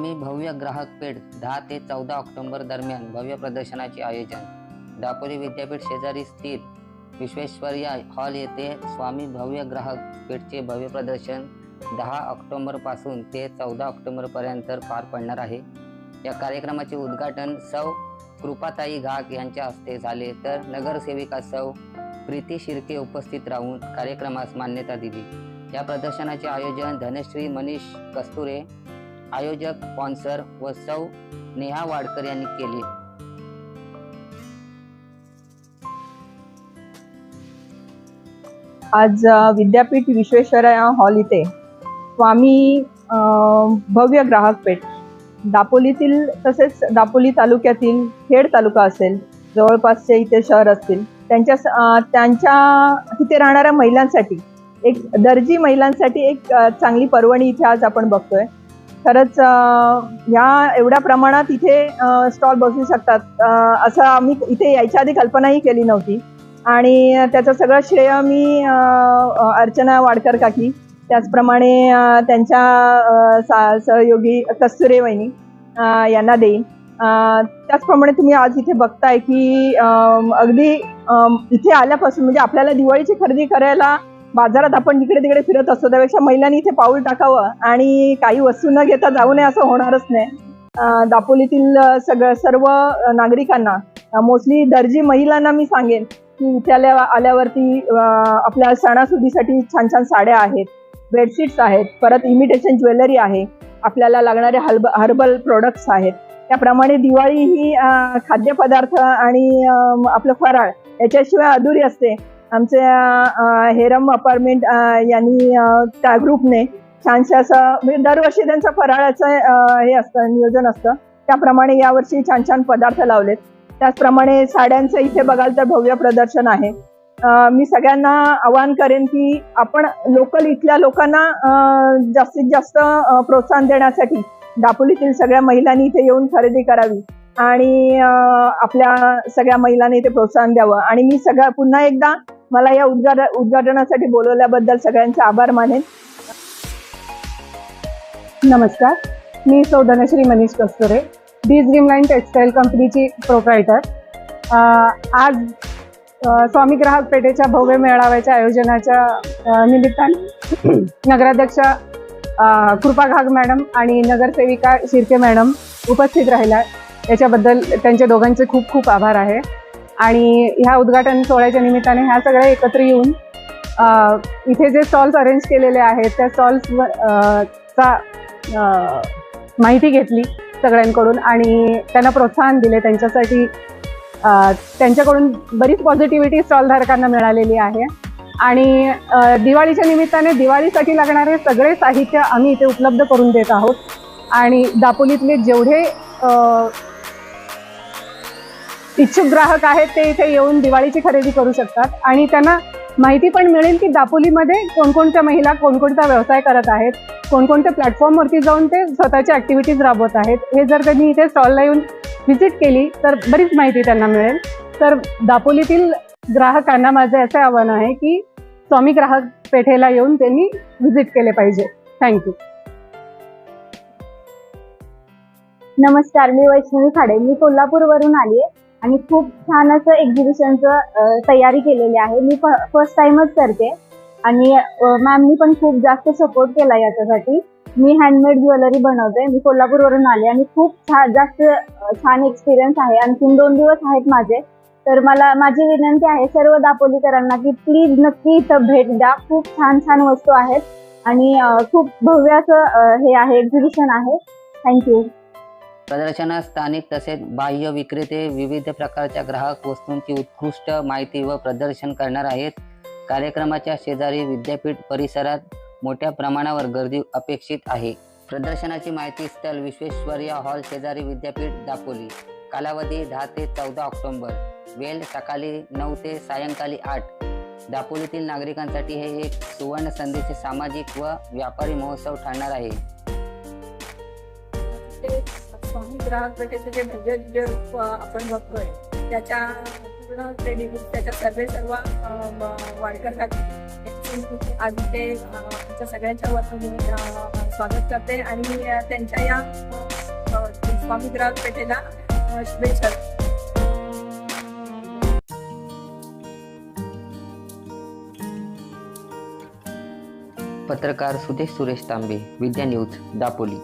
स्वामी भव्य ग्राहक पेठ दहा ते चौदा ऑक्टोबर दरम्यान भव्य प्रदर्शनाचे आयोजन. दापोली विद्यापीठ शेजारी स्थित विश्वेश्वरया हॉल येथे स्वामी भव्य ग्राहक पेठचे भव्य प्रदर्शन दहा ऑक्टोबरपासून ते चौदा ऑक्टोबरपर्यंत पार पडणार आहे. या कार्यक्रमाचे उद्घाटन सौ कृपाताई घाक यांच्या हस्ते झाले. तर नगरसेविका सौ प्रीती शिर्के उपस्थित राहून कार्यक्रमास मान्यता दिली. या प्रदर्शनाचे आयोजन धनश्री मनीष कस्तुरे आयोजक स्पॉन्सर व सौ नेहा वाडकर यांनी केले. आज विद्यापीठ विश्वेश्वरया हॉल इथे स्वामी भव्य ग्राहक पेठ दापोलीतील तसेच दापोली तालुक्यातील खेड तालुका असेल जवळपासचे इथे शहर असतील त्यांच्या त्यांच्या तिथे राहणाऱ्या महिलांसाठी एक दर्जी महिलांसाठी एक चांगली पर्वणी इथे आज आपण बघतोय. खरंच ह्या एवढ्या प्रमाणात इथे स्टॉल बसू शकतात. असं आम्ही इथे यायच्या आधी कल्पनाही केली नव्हती. आणि त्याचं सगळं श्रेय मी अर्चना वाडकर काकी त्याचप्रमाणे त्यांच्या सा- सहयोगी कस्तुरे वहिनी यांना देईन. त्याचप्रमाणे तुम्ही आज इथे बघताय की अगदी इथे आल्यापासून म्हणजे आपल्याला दिवाळीची खरेदी करायला बाजारात आपण जिकडे तिकडे फिरत असतो त्यापेक्षा महिलांनी इथे पाऊल टाकावं आणि काही वस्तू न घेता जाऊ नये असं होणारच नाही. दापोलीतील सगळं सर्व नागरिकांना मोस्टली दर्जी महिलांना मी सांगेन की इथे आल्या आल्यावरती आपल्या सणासुदीसाठी छान छान साड्या आहेत बेडशीट्स आहेत परत इमिटेशन ज्वेलरी आहे आपल्याला लागणारे हर्ब हर्बल प्रोडक्ट्स आहेत. त्याप्रमाणे दिवाळी ही खाद्यपदार्थ आणि आपलं फराळ याच्याशिवाय अधुरी असते. आमचे हेरम अपार्टमेंट यांनी त्या ग्रुपने छानशा असं म्हणजे दरवर्षी त्यांचं फराळाचं हे असतं नियोजन असतं. त्याप्रमाणे यावर्षी छान छान पदार्थ लावलेत. त्याचप्रमाणे साड्यांचं इथे बघाल तर भव्य प्रदर्शन आहे. मी सगळ्यांना आवाहन करेन की आपण लोकल इथल्या लोकांना जास्तीत जास्त प्रोत्साहन देण्यासाठी दापोलीतील सगळ्या महिलांनी इथे येऊन खरेदी करावी. आणि आपल्या सगळ्या महिलांनी इथे प्रोत्साहन द्यावं. आणि मी सगळ्या पुन्हा एकदा मला या उद्घाटन उद्घाटनासाठी बोलवल्याबद्दल सगळ्यांचे आभार मानेन. नमस्कार. मी सौ Dhanashri Manish Kasture the Dreamline textile कंपनीची प्रोप्रायटर आज स्वामी ग्राहक पेठेच्या भव्य मेळाव्याच्या आयोजनाच्या निमित्ताने नगराध्यक्ष कृपा घाग मॅडम आणि नगरसेविका शिर्के मॅडम उपस्थित राहिल्या याच्याबद्दल त्यांच्या दोघांचे खूप खूप आभार आहे. आणि ह्या उद्घाटन सोहळ्याच्या निमित्ताने ह्या सगळ्या एकत्र येऊन इथे जे स्टॉल्स अरेंज केलेले आहेत त्या स्टॉल्स चा माहिती घेतली सगळ्यांकडून आणि त्यांना प्रोत्साहन दिले. त्यांच्यासाठी त्यांच्याकडून बरीच पॉझिटिव्हिटी स्टॉलधारकांना मिळालेली आहे. आणि दिवाळीच्या निमित्ताने दिवाळीसाठी लागणारे सगळे साहित्य आम्ही इथे उपलब्ध करून देत आहोत. आणि दापोलीतले जेवढे इच्छुक ग्राहक आहेत ते इथे येऊन दिवाळीची खरेदी करू शकतात. आणि त्यांना माहिती पण मिळेल की दापोलीमध्ये कोणकोणत्या महिला कोणकोणता व्यवसाय करत आहेत कोणकोणत्या प्लॅटफॉर्मवरती जाऊन ते स्वतःच्या ॲक्टिव्हिटीज राबवत आहेत. हे जर त्यांनी इथे स्टॉलला येऊन व्हिजिट केली तर बरीच माहिती त्यांना मिळेल. तर दापोलीतील ग्राहकांना माझं असं आव्हान आहे की स्वामी ग्राहक पेठेला येऊन त्यांनी व्हिजिट केले पाहिजे. थँक्यू नमस्कार मी वैष्णवी खाडे. मी कोल्हापूरवरून आली आहे आणि खूप छान असं एक्झिबिशनचं तयारी केलेली आहे. मी फर्स्ट टाइमच करते. आणि मॅमनी पण खूप जास्त सपोर्ट केला याच्यासाठी. मी हँडमेड ज्वेलरी बनवते. मी कोल्हापूरवरून आले आणि खूप छान जास्त छान एक्सपिरियन्स आहे. आणखी दोन दिवस आहेत माझे. तर मला माझी विनंती आहे सर्व दापोलीकरांना की प्लीज नक्की इथं भेट द्या. खूप छान छान वस्तू आहेत. आणि खूप भव्य असं हे आहे एक्झिबिशन आहे. थँक्यू प्रदर्शनात स्थानिक तसेच बाह्य विक्रेते विविध प्रकारच्या ग्राहक वस्तूंची उत्कृष्ट माहिती व प्रदर्शन करणार आहेत. कार्यक्रमाच्या शेजारी विद्यापीठ परिसरात मोठ्या प्रमाणावर गर्दी अपेक्षित आहे. प्रदर्शनाची माहिती स्थळ विश्वेश्वरया हॉल शेजारी विद्यापीठ दापोली. कालावधी दहा ते चौदा ऑक्टोंबर. वेळ सकाळी नऊ ते सायंकाळी आठ. दापोलीतील नागरिकांसाठी हे एक सुवर्ण संधीचे सामाजिक व व्यापारी महोत्सव ठरणार आहे. ग्राहक पेठेचे जे भव्य जे रूप आपण बघतोय त्याच्या पूर्ण ट्रेनिंग त्याच्या सर्वे सर्व अ, म- वाडकर आज ते आमच्या सगळ्यांच्या वतीने स्वागत करते आणि त्यांच्या या स्वामी ग्राहक पेठेला शुभेच्छा पत्रकार सुदेश सुरेश तांबे विद्या न्यूज दापोली.